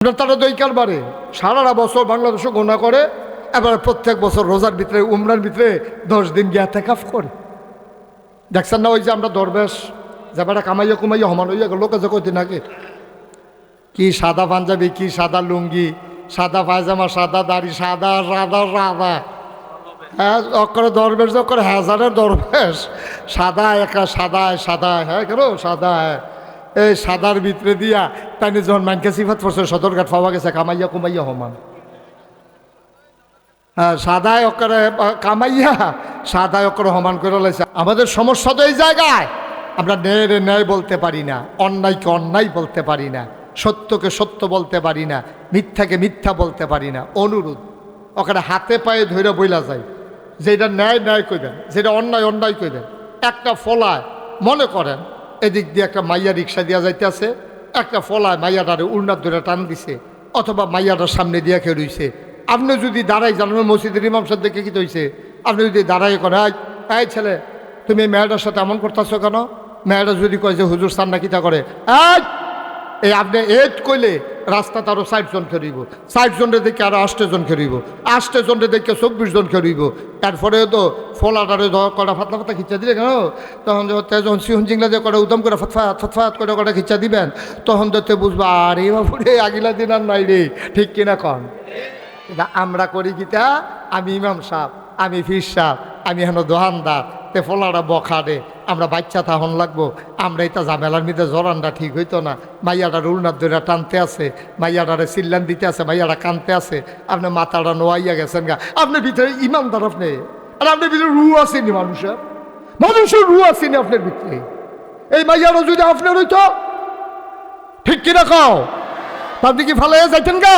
তারা দৈকার বারে সারাটা বছর বাংলাদেশে গোনা করে, এবার প্রত্যেক বছর রোজার ভিতরে, উমরার ভিতরে দশ দিন গিয়া তেকাফ করে। দেখছেন না ওই যে আমরা দরবেশ যাবাটা কামাইয়া কুমাইয়া সমান হইয়া লোকে যে কইতে নাকি, কি সাদা পাঞ্জাবি, কি সাদা লুঙ্গি, সাদা পায়জামা, সাদা দাড়ি, সাদা সাদা সাদা। হ্যাঁ দরবেশ অক্ষরে হাজারের দরবেশ। সাদা একা সাদা সাদা হ্যাঁ কেন? সাদা এই সাদার ভিতরে দিয়া তাই যখন মানকে সিফাত পড়ছে সদরঘাট পাওয়া গেছে কামাইয়া কুমাইয়া হমান। হ্যাঁ সাদায় অক্ষরে আহ, কামাইয়া সাদায় অক্ষরে সমান করে লাইছে। আমাদের সমস্যা তো এই জায়গায়। আমরা ন্যায় রে ন্যায় বলতে পারি না অন্যায়কে অন্যায় বলতে পারি না সত্যকে সত্য বলতে পারি না মিথ্যাকে মিথ্যা বলতে পারি না অনুরোধ। ওখানে হাতে পায়ে ধরে বইলা যায়। যেটা ন্যায় ন্যায় কইবেন যেটা অন্যায় অন্যায় কইবেন একটা ফলায় মনে করেন এদিক দিয়ে একটা মাইয়া রিক্সা দিয়া যাইতেছে, একটা ফলায় মাইয়াটারে উন্নার ধরে টান দিছে, অথবা মাইয়াটার সামনে দিয়া খেয়ে রইছে। আপনি যদি দাঁড়াই জানানো মসজিদের ইমাম সাহেব দেখে কি হয়েছে আপনি যদি দাঁড়াই করে আয় এই ছেলে, তুমি মেয়েটার সাথে এমন করতেছো কেন? মেয়েটা যদি কয় যে, হুজুর সান্না কিতা করে। এই এই আপনি এট কইলে রাস্তা তারও ষাট জন খেরিব, ষাট জনরে দেখে আরও আষ্টে জন খেরিব, আষ্টে জনরে দেখে চব্বিশ জন খেরিব। এরপরে তো ফলাটারে কটা ফাতলা ফাতলা খিচা দিলে কেন? তখন যখন সিহন জিংলা দিয়ে কটা উদম করে ফতফাত ফতফাত করে কটা খিচা দিবেন, তখন তে বুঝবা, আরে বাবু রে, আগিলা দিন আর নাই রে, ঠিক কিনা কন? আমরা করি গীতা আমি ইমাম সাহ আমি ফির সাহ আমি হেন দোহানদার তে বখা রে আমরা বাচ্চা তাহন লাগবো। আমরা এটা ঝামেলার মধ্যে জরানটা ঠিক হইতো না। মাইয়াটা রুলনার ধরে টানতে আছে মাইয়াটারে সিল্লান দিতে আছে মাইয়াটা কানতে আছে। আপনি মাথাটা নোয়াইয়া গেছেন গা। আপনি ভিতরে ইমানদার আপনি। আর আপনার ভিতরে রু আসেনি মানুষের? মানুষের রু আসেনি আপনার ভিতরে। এই মাইয়াটা যদি আপনার হইতো, ঠিক কিনা খাও আপনি কি ফালাইয়া যাইতেন গা।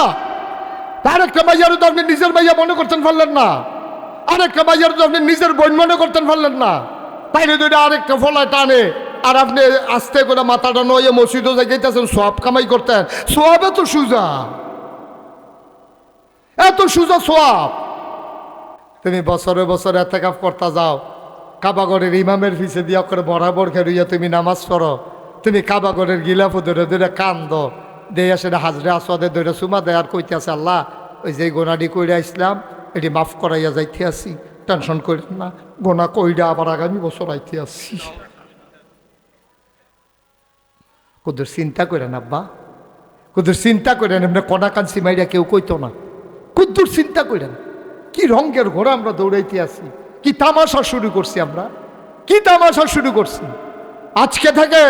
আরেকটা মাইয়ারও তো আপনি নিজের মাইয়া মনে করছেন পারলেন না। আরেকটা মাইয়ারও তো আপনি নিজের বোন মনে করতেন পারলেন না। বাইরে দুইটা আরেকটা ফলায় টানে। আর আপনি আস্তে করে মাথাটা নয়ে মসজিদও যাইতেছেন, সব কামাই করতেন। সব এত সুজা। এত সুজা সব। তুমি বছরে বছরে এতে কাপ করতে যাও। কাবাগরের ইমামের ফিসে দিয়া করে বরাবর খেরুইয়া তুমি নামাজ পড়ো। তুমি কাবাগরের গিলাফু ধরে ধরে কান্দ। দেয়া সেটা হাজরে আসওয়াদে ধরে সুমা দেয় আর কইতে আছে আল্লাহ, ওই যে গোনাডি কইরা ইসলাম এটি মাফ করাইয়া যাইতে আসি, টেনশন করেন না, গোনা কইরা আবার আগামী বছর আইতে আসি। কুদুর চিন্তা করেন আব্বা, কুদুর চিন্তা করেন, এমনি কনা কাঞ্চি মাইরা কেউ কইতো না। কুদ্দুর চিন্তা করেন, কি রঙের ঘোড়া আমরা দৌড়াইতে আসি, কি তামাশা শুরু করছি আমরা, কি তামাশা শুরু করছি। আজকে থেকে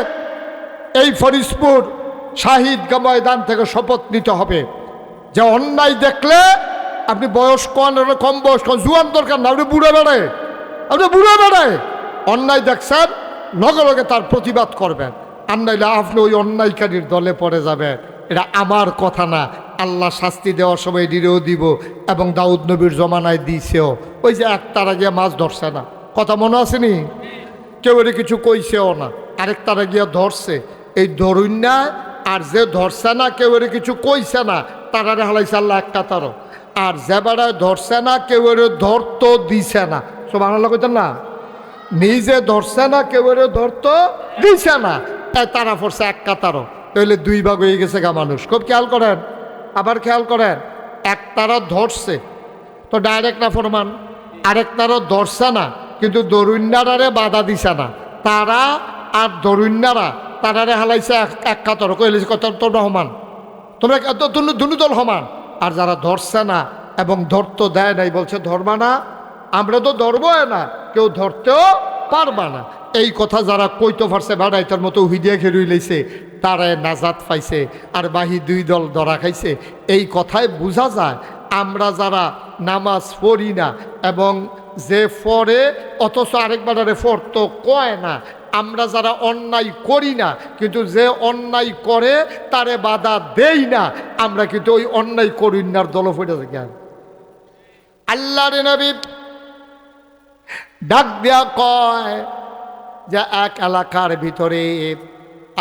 এই ফরিদপুর শাহিদ ময়দান থেকে শপথ নিতে হবে। যে অন্যায় দেখলে আপনি বয়স কন কম বয়স কন, জুয়ান দরকার না, আপনি বুড়ে বেড়ায়। আপনি বুড়ে বেড়ায়। অন্যায় দেখছেন লগে লগে তার প্রতিবাদ করবেন। আর আপনি ওই অন্যায়কারীর দলে পড়ে যাবেন। এটা আমার কথা না, আল্লাহ শাস্তি দেওয়ার সময় এটিরও দিব এবং দাউদ নবীর জমানায় দিছেও। ওই যে এক তারা গিয়ে মাছ ধরছে না। কথা মনে আসেনি কেউ এর কিছু কইছেও না। আরেক তারা গিয়া ধরছে। এই ধরুন না, আর যে ধরছে না, কেউ এর কিছু কইছে না, তারারে হালাইছে আল্লাহ এক কাতারও। আর যে বেড়ায় ধরছে না, কেউ এর ধরতো দিছে না। সব বাংলা কইতেন না? নিজে ধরছে না, কেউ এর ধরতো দিছে না। তাই তারা পড়ছে এক কাতারও। তাহলে দুই ভাগ হয়ে গেছে গা মানুষ। খুব খেয়াল করেন, আবার খেয়াল করেন, এক তারা ধরছে। তো ডাইরেক্ট না ফরমান? আরেক তারা ধরছে না, কিন্তু দরুন্যারারে বাধা দিছে না। তারা আর দরুন্যারা তারারে হালাইছে এক- কাতর কইলে কত রহমান। তোমরা দুনু দল সমান আর যারা ধরছে না এবং ধরতো দেয় নাই, বলছে, ধরবা না? আমরা তো ধরবো না। কেউ ধরতেও পারবা না। এই কথা যারা কইতো পারছে, বাড়াই, তার মতো হুইদিয়া খেরুই লইছে তারায় নাজাত পাইছে আর বাহি দুই দল ধরা খাইছে। এই কথায় বোঝা যায়, আমরা যারা নামাজ পড়ি না এবং যে ফরে, অথচ আরেকবারে ফর তো কয় না আমরা যারা অন্যায় করি না, কিন্তু যে অন্যায় করে তারে বাধা দেই না, আমরা কিন্তু ওই অন্যায় করি নার দল ফেটে থাকি আল্লাহ রে নবী ডাক দেয়া কয় যে এক এলাকার ভিতরে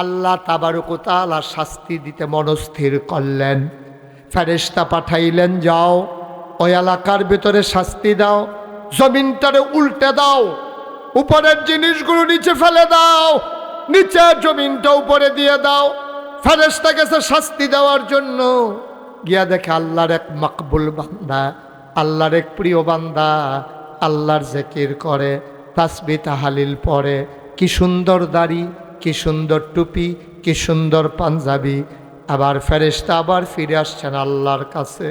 আল্লাহ তাবারুকতালা শাস্তি দিতে মনস্থির করলেন। ফেরেস্তা পাঠাইলেন, যাও, ওই এলাকার ভিতরে শাস্তি দাও, জমিনটারে উল্টে দাও। উপরের জিনিসগুলো নিচে ফেলে দাও। নিচের জমিনটা উপরে দিয়ে দাও। ফেরেস্তা গেছে শাস্তি দেওয়ার জন্য গিয়া দেখে আল্লাহর এক মকবুল বান্দা, আল্লাহর এক প্রিয় বান্দা, আল্লাহর জেকির করে, তাসবি তাহালিল পরে কি সুন্দর দাড়ি, কি সুন্দর টুপি, কি সুন্দর পাঞ্জাবি। আবার ফেরেস্তা আবার ফিরে আসছেন আল্লাহর কাছে।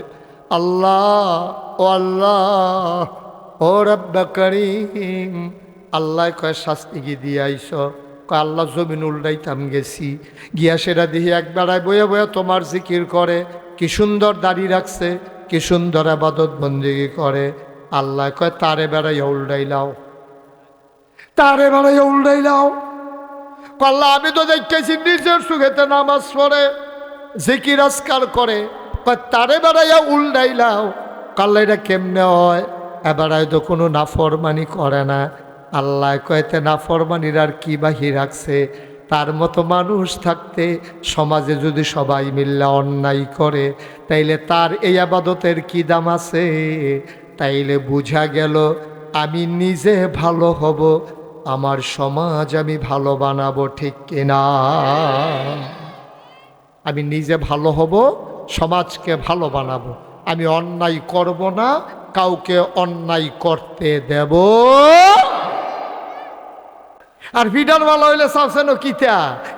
আল্লাহ, ও আল্লাহ, ও রব্বা করিম আল্লাহ কয়, শাস্তি কি দিয়ে আইস? কয়, আল্লাহ জমিন উল্টাইতাম গেছি। গিয়া সেটা দিয়ে এক বেড়ায় বয়ে বয়ে তোমার জিকির করে। কি সুন্দর দাড়ি রাখছে, কি সুন্দর আবাদত বন্দিগি করে। আল্লাহ কয়, তারে বেড়াইয়া উল্টাইলাও তারে বেড়াইয়া উল্টাইলাও পাল্লা আমি তো দেখতেছি নিজের সুখেতে নামাজ পড়ে, জিকির আজকার করে। তারে বেড়াইয়া উল্টাইলাও কাল্লা এটা কেমনে হয়? এবারায় তো কোনো নাফরমানি করে না। আল্লাহ কয়েতে নাফরমানির আর কি বাহি রাখছে? তার মতো মানুষ থাকতে সমাজে যদি সবাই মিল্লা অন্যায় করে, তাইলে তার এই আবাদতের কি দাম আছে? তাইলে বুঝা গেল, আমি নিজে ভালো হব, আমার সমাজ আমি ভালো বানাবো, ঠিক কিনা? আমি নিজে ভালো হব, সমাজকে ভালো বানাবো, আমি অন্যায় করব না, কাউকে অন্যায় করতে দেব। আর ভিডার ভালো হইলে চাচ্ছেন কিতা?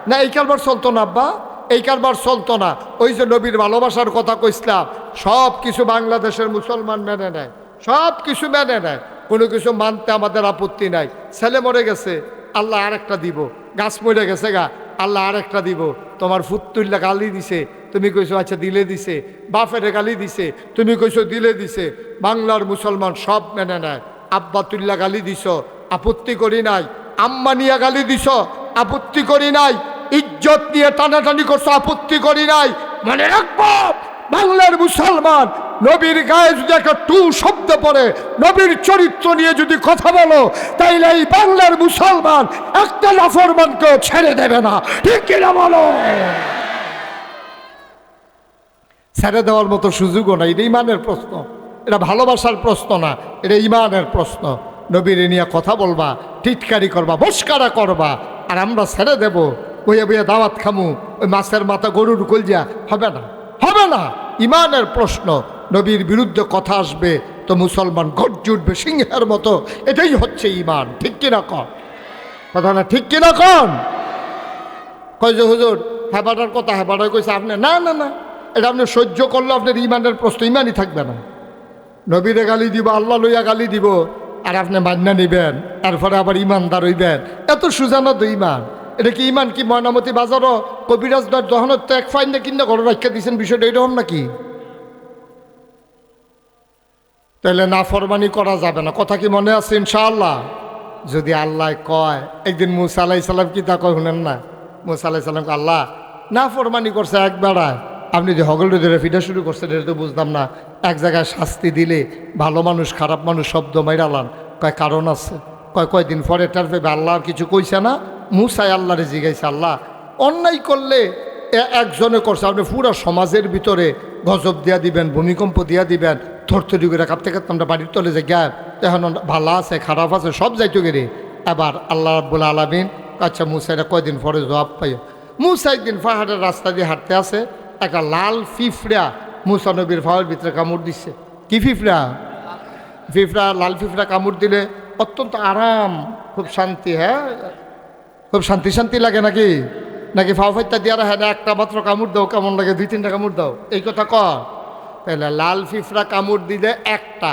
না, এই কারবার চলতো না, আব্বা? এই কারবার চলতো না। ওই যে নবীর ভালোবাসার কথা কইসলাম সব কিছু বাংলাদেশের মুসলমান মেনে নেয়। সব কিছু মেনে নেয়। কোনো কিছু মানতে আমাদের আপত্তি নাই। ছেলে মরে গেছে, আল্লাহ আরেকটা দিব। গাছ মরে গেছে গা, আল্লাহ আরেকটা দিব। তোমার ফুতুল্লা গালি দিছে, তুমি কইছো আচ্ছা দিলে দিছে। বাফেরে গালি দিছে, তুমি কইছো, দিলে দিছে। বাংলার মুসলমান সব মেনে নেয়। আব্বাতুল্লাহ গালি দিছ, আপত্তি করি নাই। আম্মা নিয়ে গালি দিছ আপত্তি করি নাই ইজ্জত নিয়ে টানাটানি করছ আপত্তি করি নাই। মনে রাখব। বাংলার মুসলমান নবীর গায়ে যদি একটা টু শব্দ পড়ে নবীর চরিত্র নিয়ে যদি কথা বলো তাইলে এই বাংলার মুসলমান একটা নাফরমানকে ছেড়ে দেবে না। ঠিক কিনা বলো? ছেড়ে দেওয়ার মতো সুযোগও নাই এটা ইমানের প্রশ্ন। এটা ভালোবাসার প্রশ্ন না এটা ইমানের প্রশ্ন। নবীর নিয়ে কথা বলবা টিটকারি করবা, বস্কারা করবা। আর আমরা ছেড়ে দেব, বইয়া বইয়া দাওয়াত খামু, ওই মাছের মাথা গরুর কলজা হবে না হবে না। ইমানের প্রশ্ন, নবীর বিরুদ্ধে কথা আসবে, তো মুসলমান গর্জ উঠবে সিংহের মতো। এটাই হচ্ছে ইমান, ঠিক কিনা কন? কথা না, ঠিক কিনা কন? কয় যে, হুজুর, হেবাটার কথা হেবাটার কইছে আপনি? না না না। এটা আপনি সহ্য করলে আপনার ইমানের প্রশ্ন ইমানই থাকবে না। নবীরে গালি দিব, আল্লাহ লইয়া গালি দিব। আর আপনি মান্না নিবেন এরপরে আবার ইমানদার হইবেন। এত সুজানা তো ইমান। এটা কি ইমান কি ময়নামতি বাজারও? কবিরাজ দর দহনত তো এক ফাইন কিনা ঘরে রাখা দিয়েছেন বিষয়টা এরকম নাকি? তাহলে না ফরমানি করা যাবে না। কথা কি মনে আছে ইনশাআল্লাহ? যদি আল্লাহ কয়, একদিন মুসা আলাই সাল্লাম কি তা কয় শুনেন না? মুসা আলাই সাল্লাম আল্লাহ না ফরমানি করছে এক বেড়ায়। আপনি যে হগল ধরে ফিটা শুরু করছেন, এটা তো বুঝতাম না। এক জায়গায় শাস্তি দিলে ভালো মানুষ, খারাপ মানুষ শব্দ মাইরালান কয় কারণ আছে। কয় কয়দিন পরে টার ভেবে আল্লাহ কিছু কইছে না। মুসাই আল্লাহরে জিগাইছে, আল্লাহ। অন্যায় করলে একজনে করছে, আপনি পুরো সমাজের ভিতরে গজব দিয়া দিবেন, ভূমিকম্প দিয়া দিবেন, থরথরি করে কাঁপতে কাঁপতে আমরা বাড়ির তলে যে গ্যাপ। এখন ভালো আছে, খারাপ আছে, সব যাইতো গেরে। এবার আল্লাহ রাব্বুল আলমিন আচ্ছা মুসাইরা কয়দিন পরে জবাব পাইও। মুসা একদিন পাহাড়ের রাস্তা দিয়ে হাঁটতে আছে একটা লাল ফিফড়া মুসা নবীর ফাওয়ার ভিতরে কামড় দিচ্ছে কি ফিফড়া? ফিফড়া, লাল ফিফড়া কামড় দিলে অত্যন্ত আরাম, খুব শান্তি হ্যাঁ? খুব শান্তি শান্তি লাগে নাকি? নাকি ফাও ফাইতা দিয়ে হ্যাঁ একটা মাত্র কামড় দাও, কেমন লাগে? দুই, তিনটা কামড় দাও। এই কথা ক। তাহলে লাল ফিফড়া কামড় দিলে একটা।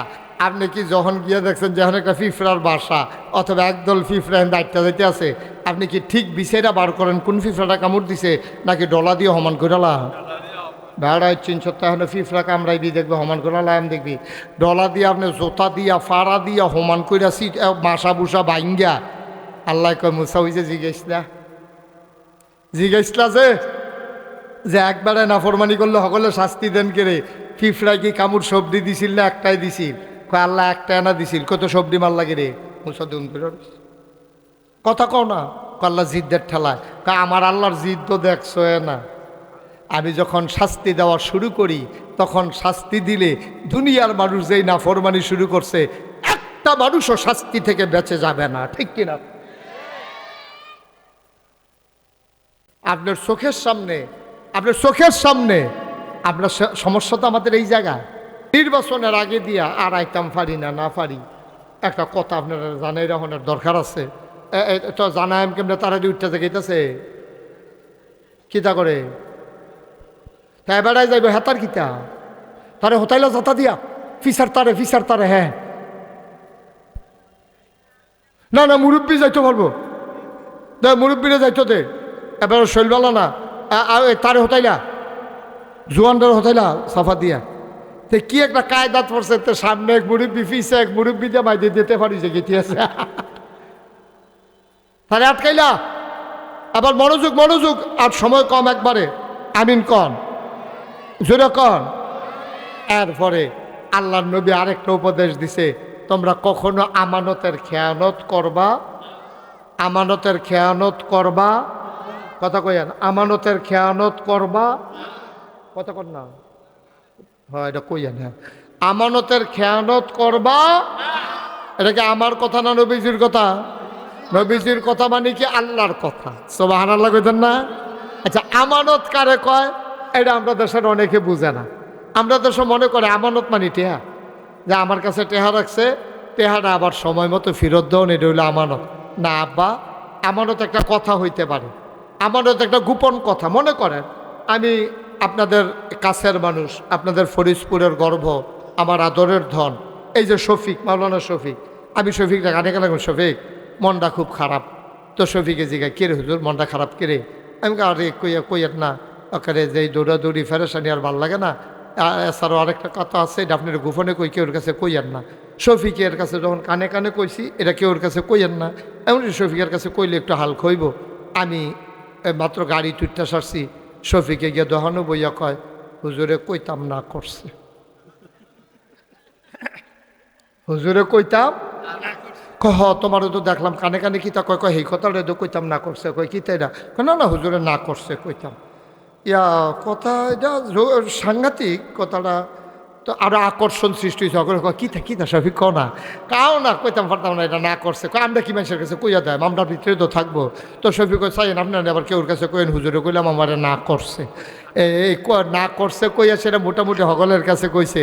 আপনি কি যখন গিয়ে দেখছেন যখন একটা ফিফড়ার বাসা, অথবা একদল ফিফড়া দায়িত্ব দিতে আছে আপনি কি ঠিক বিষয়টা বার করেন? কোন ফিফড়াটা কামড় দিছে? নাকি ডলা দিয়ে সমান করালা চিন সপ্তাহ হলে ফিফড়া কামড়াইবি দেখবি সমান করে লাইম দেখবি। ডলা দিয়ে আপনি জোতা দিয়া, ফাড়া দিয়া সমান কইরা সিট বাসা বুসা বাইঙ্গা। আল্লাহ কয়, মুসা হইছে জিজ্ঞেসলা জিজ্ঞেসলা যে? যে একবারে নাফরমানি করলে সকলে শাস্তি দেন কেরে ফিফড়াই কি কামড় সবজি দিছিল না একটাই দিছিল? কয়, আল্লাহ একটা এনা দিছিল। কত সবজি মার লাগে রে? মুসা দুন করে কথা কও না? কয়, আল্লাহ জিদ্দের ঠেলায়। কয়, আমার আল্লাহর জিদ তো দেখছ না। আমি যখন শাস্তি দেওয়া শুরু করি, তখন শাস্তি দিলে দুনিয়ার মানুষ যেই নাফরমানি শুরু করছে, একটা মানুষও শাস্তি থেকে বেঁচে যাবে না, ঠিক কিনা আপনার চোখের সামনে, আপনার চোখের সামনে, আপনার সমস্যা তো আমাদের এই জায়গা নির্বাচনের আগে দিয়া আর আইতাম পারি না না পারি। একটা কথা আপনারা জানাই রাখনের দরকার আছে। তো জানাই কেমনে তারা উঠতে গেতেছে কিতা করে? তাই বেড়াই যাইব হেতার কিতা? তারে হোতাইলা যাতা দিয়া ফিসার তারে ফিসার তারে হ্যাঁ না না মুরব্বী যাইতে পারব দে মুরব্বীরে যাইতো দে। এবার শৈলবালা না। তারে হতাইলা জোয়ানটার হতাইলা সাফা দিয়া। তে কি একটা কায়দাত পড়ছে, তে সামনে এক মুরব্বী পিছে এক মুরব্বী দিয়ে মাই দিয়ে দিতে পারি যে গেতি আছে। তারে আটকাইলা। আবার মনোযোগ মনোযোগ, আর সময় কম একবারে। আমিন কন। জোরে কন। এরপরে আল্লাহ নবী আরেকটা উপদেশ দিছে, তোমরা কখনো আমানতের খেয়ানত করবা? আমানতের খেয়ানত করবা? কথা কইয়ান আমানতের খেয়ানত করবা? কথা কর না। হ্যাঁ এটা কইয়ান হ্যাঁ আমানতের খেয়ানত করবা? এটা কি আমার কথা না নবীজির কথা? নবীজির কথা মানে কি আল্লাহর কথা। সোবাহান আল্লাহ কইতেন না? আচ্ছা আমানত কারে কয়? এটা আমরা দেশের অনেকে বুঝে না। আমরা দেশে মনে করে আমানত মানে টেহা। যে আমার কাছে টেহা রাখছে, টেহাটা আবার সময় মতো ফেরত দেওয়া এটা হইল আমানত। না, আব্বা, আমানত একটা কথা হইতে পারে। আমানত একটা গোপন কথা। মনে করেন, আমি আপনাদের কাছের মানুষ, আপনাদের ফরিদপুরের গর্ভ আমার আদরের ধন। এই যে শফিক, মাওলানা শফিক, আমি শফিকটা গানে গেলাম শফিক মনটা খুব খারাপ। তো শফিকে জিগা কে রে হুজুর, মনটা খারাপ কে রে আমি আরে কইয়া কইয়ার না। ওখানে যে দৌড়াদৌড়ি ফেরেসানি আর ভালো লাগে না। এছাড়াও আরেকটা কথা আছে, এটা আপনার গোপনে কই, কেউর কাছে কইয়ার না। শফিকের কাছে যখন কানে কানে কইছি, এটা কেউর কাছে কইয়ার না। এমন শফিকের কাছে কইলে একটু হাল খইব। আমি মাত্র গাড়ি তুইটা সারছি। শফিকে গিয়ে দহানো বইয়া কয়, হুজুরে কইতাম না করছে। হুজুরে কইতাম কহ, তোমারও তো দেখলাম, কানে কানে কিতা কয় কয় এই কথাটা তো কইতাম, না করছে, কয়, কিতা এটা? না না, হুজুরে, না করছে, কইতাম। ইয়া, কথা এটা সাংঘাতিক কথাটা। তো আরও আকর্ষণ সৃষ্টি হয়েছে অগ্র কয়, কিতা কিতা সফিক কও না। কাও না, কইতাম পারতাম না, এটা না করছে। আমরা কি মানুষের কাছে কইয়া দেয়? আমরা ভিতরে তো থাকব। তো সফিক চাইন আপনার আবার কেউর কাছে কইন হুজুরে কইলাম, আমার না করছে। এই না করছে কইয়া সেটা মোটামুটি হগলের কাছে কইছে।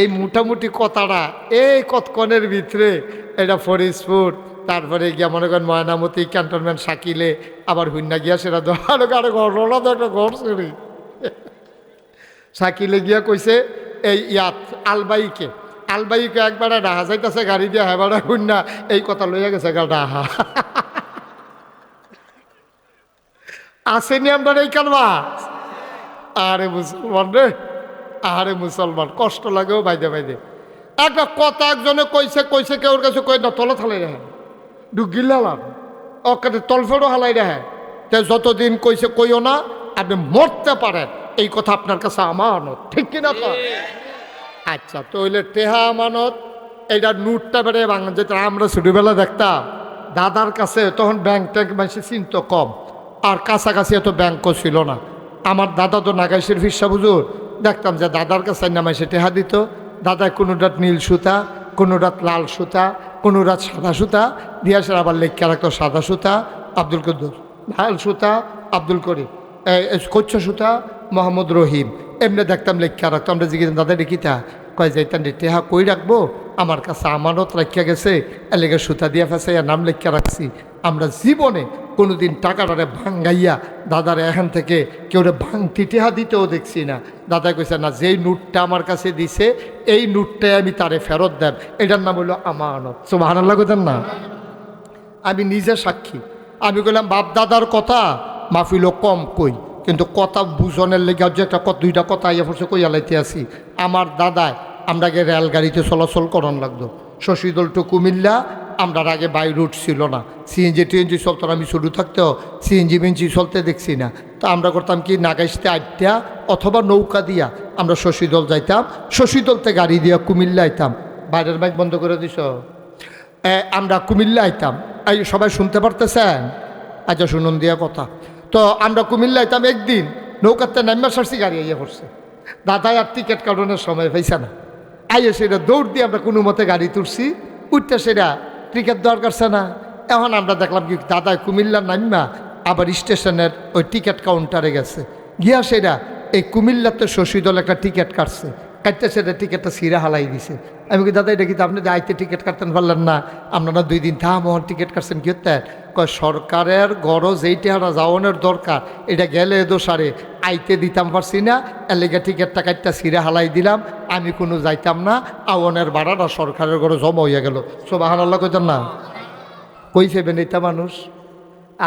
এই মোটামুটি কথাটা এই কতক্ষণের ভিতরে এটা ফরিদপুর, তারপরে গিয়া মনে করেন ময়নামতি, ক্যান্টনমেন্ট সাকিলে, আবার হুন্না গিয়া সেটা ধরো কারও ঘটনা তো একটা ঘটছে সাকিলে গিয়া কইছে, এই ইয়াত, আলবাইকে আলবাইকে একবার ডাহা যাইতেছে, গাড়ি দিয়ে হেবার হুন্না এই কথা লইয়া গেছে গা ডাহা। আসেনি আমরা এই কালমা। আরে মুসলমান রে, আরে মুসলমান, কষ্ট লাগেও বাইদে বাইদে। একটা কথা একজনে কইছে কইছে কেউর কাছে কই না, তলে থালাই রেহে। ডুগিলাম ওকে তলফেরও হালাই রেহে। তে যতদিন কইছে কইও না, আপনি মরতে পারেন। এই কথা আপনার কাছে আমানত, ঠিক কিনা তো? আচ্ছা তো হইলে টেহা আমানত এইটা নোটটা বেড়ে বাংলা যেটা আমরা ছোটবেলা দেখতাম। দাদার কাছে তখন ব্যাংক ট্যাঙ্ক মানুষ চিনত কম, আর কাছাকাছি এত ব্যাংকও ছিল না। আমার দাদা তো নাগাইশের ফিসা বুঝুর দেখতাম যে দাদার কাছে নামাইসে টেহা দিত। দাদা কোনো রাত নীল সুতা, কোনো রাত লাল সুতা, কোনো রাত সাদা সুতা, দিয়ে আসে আবার লেখা রাখতো সাদা সুতা, আব্দুল কদ্দুর। লাল সুতা, আব্দুল করিম। কচ্ছ সুতা, মোহাম্মদ রহিম। এমনি দেখতাম লেখা রাখতো আমরা জিজ্ঞেস দাদা দেখিতা কয় যাইতাম রে টেহা কই রাখব? আমার কাছে আমানত রাখিয়া গেছে। এলেগে সুতা দিয়া ফেসাইয়া নাম লেখা রাখছি। আমরা জীবনে কোনোদিন টাকাটারে ভাঙ্গাইয়া দাদার এখান থেকে কেউ ভাঙতি টেহা দিতেও দেখছি না। দাদা কইছে, না, যেই নোটটা আমার কাছে দিছে, এই নোটটাই আমি তারে ফেরত দেব। এটার নাম হলো আমানত। সো ভালো লাগতেন না? আমি নিজে সাক্ষী। আমি কইলাম, বাপ দাদার কথা মাফিল কম কই, কিন্তু কথা বুঝনের লেগে যে একটা দুইটা কথা ইয়ে পড়ছে কইয়া লাইতে আসি আমার দাদায় আমরাকে রেলগাড়িতে চলাচল করন লাগতো শশীদল টু কুমিল্লা আমরা আগে বাই রুট ছিল না। সিএনজি, টিএনজি চলতো আমি শুরু থাকতেও সিএনজি মিনজি চলতে দেখছি না। তো আমরা করতাম কি, নাগাইশতে আড্ডা অথবা নৌকা দিয়া আমরা শশীদল যাইতাম। শশীদলতে গাড়ি দিয়া কুমিল্লা আইতাম। বাইরের বাইক বন্ধ করে দিছ? আমরা কুমিল্লা আইতাম। এই সবাই শুনতে পারতেছেন? আচ্ছা শুনুন দিয়া কথা। তো আমরা কুমিল্লা আইতাম একদিন। নৌকাতে নাম্বার সারছি, গাড়ি আইয়া পড়ছে। দাদা আর টিকিট কাটানোর সময় পাইছে না। আইয়ে সেটা দৌড় দিয়ে আমরা কোনো মতে গাড়ি তুলছি। উঠতে সেটা টিকিট দরকার না। এখন আমরা দেখলাম কি দাদা কুমিল্লার নামিমা আবার স্টেশনের ওই টিকিট কাউন্টারে গেছে। গিয়া সেটা এই কুমিল্লাতে শশী দল একটা টিকিট কাটছে। কাটতে সেটা টিকিটটা সিরা হালাই দিছে। আমি কি দাদা, এটা কিন্তু আপনি আইতে টিকিট কাটতেন পারলেন না? আপনারা দুই দিন থাম, টিকিট কাটছেন কি হতে কয়, সরকারের গরজ এইটা যাওয়ানোর দরকার। এটা গেলে দোষারে আইতে দিতাম পারছি না, এর লেগে টিকিটটা কাটটা সিরা হালাই দিলাম, আমি কোনো যাইতাম না, আওয়ানের ভাড়াটা সরকারের ঘরে জমা হইয়া গেল। সোবাহান আল্লাহ কইতেন না? কই ফেবেন এটা মানুষ?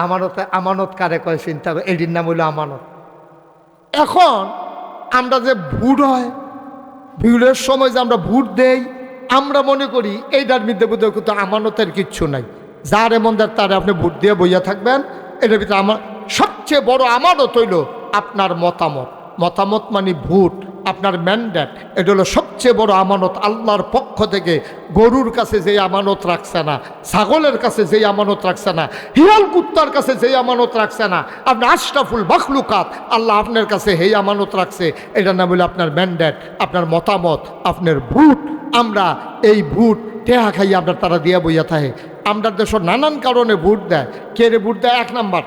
আমানত আমানত কারে কয় চিন্তা এটির নাম হইল আমানত। এখন আমরা যে ভুট হয় ভিড়ের সময় যে আমরা ভোট দেই, আমরা মনে করি এইটার মধ্যে কিন্তু আমানতের কিচ্ছু নাই। যার এমন দেয় তারে আপনি ভোট দিয়ে বইয়া থাকবেন। এটার ভিতরে আমার সবচেয়ে বড় আমানত হইল আপনার মতামত। মতামত মানে ভোট, আপনার ম্যান্ডেট এটা হলো সবচেয়ে বড় আমানত আল্লাহর পক্ষ থেকে। গরুর কাছে যেই আমানত রাখছে না, ছাগলের কাছে যেই আমানত রাখছে না, হিয়াল কুত্তার কাছে যেই আমানত রাখছে না, আপনি আশরাফুল বাখলুকাত আল্লাহ আপনার কাছে হেই আমানত রাখছে। এটা না বলে আপনার ম্যান্ডেট আপনার মতামত, আপনার ভোট। আমরা এই ভোট টেহা খাইয়ে আপনার তারা দিয়া বইয়া থাকে আমরা দেশের নানান কারণে ভোট দেয়। কে রে ভোট দেয়? এক নাম্বার।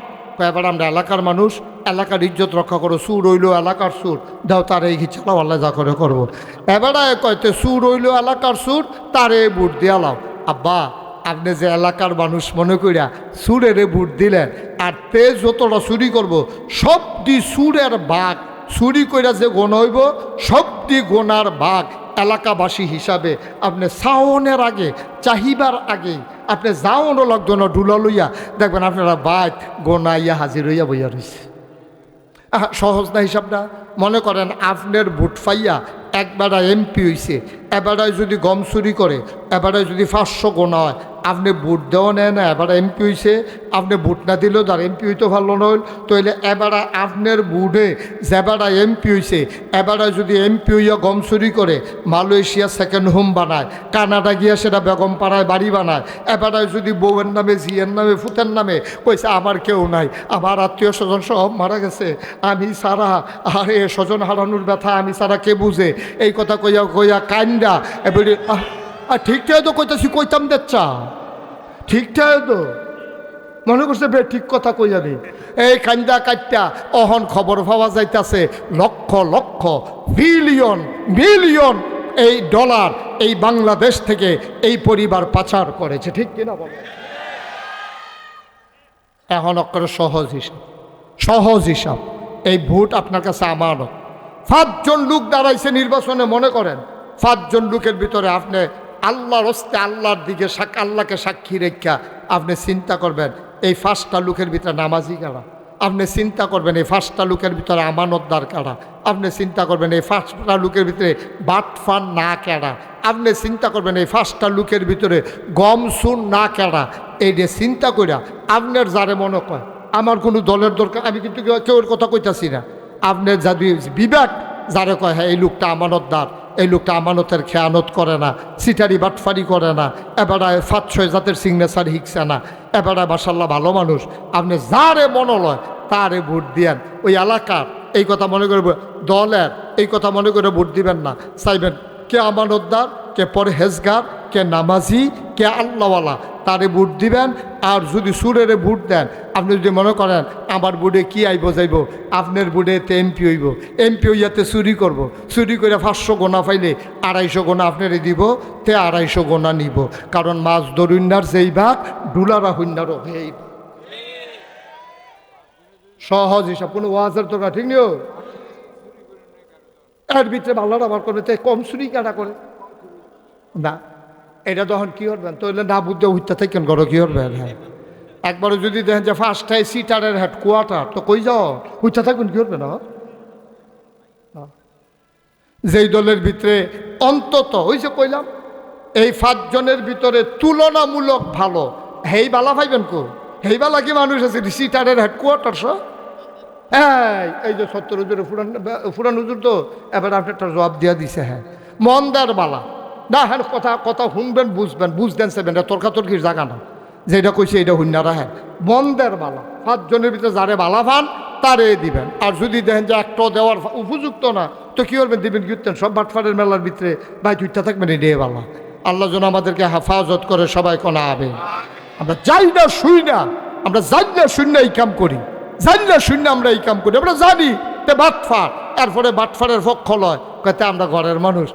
এবার আমরা এলাকার মানুষ, এলাকার ইজ্জত রক্ষা করো, সুর হইল এলাকার সুর। দাও তার এই চালাও আল্লাহ যা করে করব। এবারে কয়তে সুর হইল এলাকার সুর, তারে ভোট দিয়া লাও। আব্বা, আপনি যে এলাকার মানুষ, মনে করিয়া সুরেরে ভোট দিলেন, আর তে যতটা চুরি করব সব দি সুরের বাঘ। চুরি কইরা যে গোনা হইব সব দি গোনার বাঘ। এলাকাবাসী হিসাবে আপনি সাওনের আগে, চাহিবার আগে আপনি যাও অন্য না ডুলা লইয়া, দেখবেন আপনারা বাইক গোনাইয়া হাজির হইয়া বইয়া রয়েছে সহজ না হিসাব না? মনে করেন আপনার ভোট পাইয়া একবারা এমপি হইছে এবারে যদি গম চুরি করে এবারে যদি পাঁচশো গোনা হয় আপনি ভোট দেওয়া নেয় না এবারে এমপি হইছে, আপনি ভোট না দিলেও তার এমপি হইতে ভালো নইল তাইলে এবারা আপনার বুড়ে যেবারা এমপি হইছে, এবারে যদি এমপি হইয়া গম চুরি করে মালয়েশিয়া সেকেন্ড হোম বানায়, কানাডা গিয়া সেটা বেগম পাড়ায় বাড়ি বানায়, এবারে যদি বউয়ের নামে জিয়ের নামে, ফুতের নামে, কইছে আমার কেউ নাই, আমার আত্মীয় স্বজন সব মারা গেছে, আমি সারা আরে স্বজন হারানোর ব্যথা আমি সারা কে বুঝে? এই কথা কইয়া কইয়া কান্দা এবারে আহ, ঠিকঠাক তো কইতাছি কইতাম দেখছা ঠিকঠাক তো মনে করছে বে ঠিক কথা কই যাবে। এই কান্দা কাটটা অহন খবর পাওয়া যাইতাছে লক্ষ লক্ষ বিলিয়ন মিলিয়ন এই ডলার এই বাংলাদেশ থেকে এই পরিবার পাচার করেছে। ঠিক কিনা বলো? এখন অক্ষরে সহজ হিসাব। সহজ হিসাব। এই ভোট আপনার কাছে আমানত। পাঁচজন লোক দাঁড়াইছে নির্বাচনে মনে করেন? পাঁচজন লোকের ভিতরে আপনি আল্লাহর হস্তে আল্লাহর দিকে আল্লাহকে সাক্ষী রেখা আপনি চিন্তা করবেন, এই পাঁচটা লোকের ভিতরে নামাজি কারা? আপনি চিন্তা করবেন, এই পাঁচটা লোকের ভিতরে আমানতদার কারা? আপনি চিন্তা করবেন, এই পাঁচটা লোকের ভিতরে বাটফান না কেডা আপনি চিন্তা করবেন, এই পাঁচটা লোকের ভিতরে গম সুন না কেডা এই যে চিন্তা কইরা আপনার যারে মনে কয়, আমার কোনো দলের দরকার, আমি কিন্তু কেউ- কথা কইতাছি না। আপনার যদি বিবেক যারে কয় হ্যাঁ এই লোকটা আমানতদার এই লোকটা আমানতের খেয়ানত করে না, সিটারি বাটফারি করে না এবারে ফাত ছয় জাতের সিগনেচার হিকছে না এবারে মাসাল্লাহ ভালো মানুষ। আপনি যারে মনলয় তারে ভোট দিয়েন। ওই এলাকার, এই কথা মনে করব দলের, এই কথা মনে করে ভোট দিবেন না। চাইবেন কে আমানতদার? কে পরহেজগার, কে নামাজি, কে আল্লাহওয়ালা। তারে ভোট দিবেন, আর যদি সুরেরে ভোট দেন, আপনি যদি মনে করেন, আমার বুড়ে কি আইব যাইব? আপনার বুড়ে তে এমপি হইব। এমপি হইয়াতে চুরি করব। চুরি করে পাঁচশো গোনা পাইলে আড়াইশো গোনা আপনারে দিব, তে আড়াইশো গোনা নিব। কারণ মাছ দরুন্নার যেই ভাগ ডুলারা হইনারও হেই ভাগ। সহজ হিসাব, কোনো ওয়াজের দরকার, ঠিক নিও? এর ভিতরে ভালোটা আমার করবে তাই কম চুরি কাটা করে? না, এটা তখন কি করবেন? তাহলে না বুদ্ধে উঠতে থাকেন করো কি করবেন? হ্যাঁ। একবারও যদি দেখেন যে ফার্স্টটাই সিটারের হেড কোয়ার্টার তো কই যাও? উঠতে থাকবেন কি করবে না যেই দলের ভিতরে অন্তত, ওই যে কইলাম, এই পাঁচজনের ভিতরে তুলনামূলক ভালো, হেই বালা পাইবেন কো? হেই বালা কি মানুষ আছে সিটারের হেড কোয়ার্টার সব এই এই যে সত্তর হুজুরে ফুরান ফুরান হুজুর তো, এবার আপনি একটা জবাব দিয়া দিছে হ্যাঁ। মন্দার বালা। না হ্যাঁ কথা কথা শুনবেন, বুঝবেন, বুঝতেন সেবেন তর্কাতর্কির জায়গা না। যেটা কইছে, এটা হুন্যারা হ্যাঁ। মন্দের বালা পাঁচজনের ভিতরে যারে বালা পান, তারে দিবেন। আর যদি দেখেন যে একটা দেওয়ার উপযুক্ত না, তো কি করবেন, দিবেন কি করতেন? সব বাটফাটের মেলার ভিতরে ভাই তুইটা থাকবেন এটাই বালা। আল্লাহ যেন আমাদেরকে হেফাজত করে, সবাই কোনা আবে। আমরা যাই না, শুই না, আমরা যাই না না, এই কাম করি। যাই না শূন্য আমরা এই কাম করি। আমরা জানি তে বাটফার, এরপরে বাটফারের পক্ষ লয়। কয়তে আমরা ঘরের মানুষ।